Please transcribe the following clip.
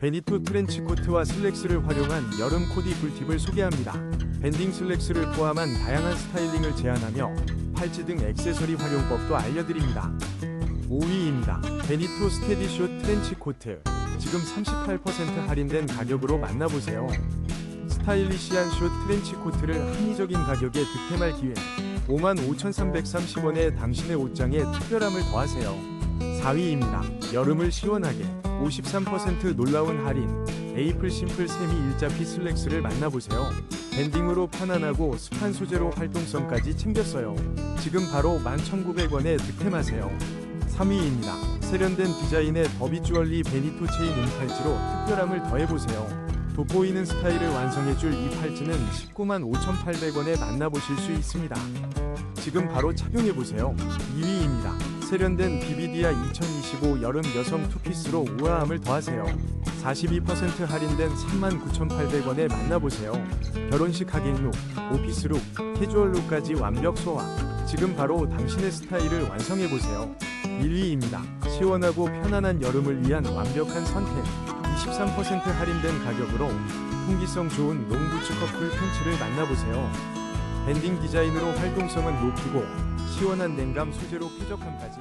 베니토 트렌치 코트와 슬랙스를 활용한 여름 코디 꿀팁을 소개합니다. 밴딩 슬랙스를 포함한 다양한 스타일링을 제안하며 팔찌 등 액세서리 활용법도 알려드립니다. 5위입니다. 베니토 스테디숏 트렌치 코트. 지금 38% 할인된 가격으로 만나보세요. 스타일리시한 숏 트렌치 코트를 합리적인 가격에 득템할 기회. 55,330원에 당신의 옷장에 특별함을 더하세요. 4위입니다. 여름을 시원하게 53% 놀라운 할인 에이플 심플 세미 일자 피 슬랙스를 만나보세요. 밴딩으로 편안하고 습한 소재로 활동성까지 챙겼어요. 지금 바로 11,900원에 득템하세요. 3위입니다. 세련된 디자인의 더비 주얼리 베니토 체인 은팔찌로 특별함을 더해보세요. 돋보이는 스타일을 완성해줄 이 팔찌는 19만 5,800원에 만나보실 수 있습니다. 지금 바로 착용해보세요. 2위입니다. 세련된 비비디아 2025 여름 여성 투피스로 우아함을 더하세요. 42% 할인된 39,800원에 만나보세요. 결혼식 하객룩, 오피스룩, 캐주얼룩까지 완벽 소화. 지금 바로 당신의 스타일을 완성해보세요. 1위입니다. 시원하고 편안한 여름을 위한 완벽한 선택. 23% 할인된 가격으로 통기성 좋은 롱부츠 커플 팬츠를 만나보세요. 밴딩 디자인으로 활동성은 높이고 시원한 냉감 소재로 쾌적함까지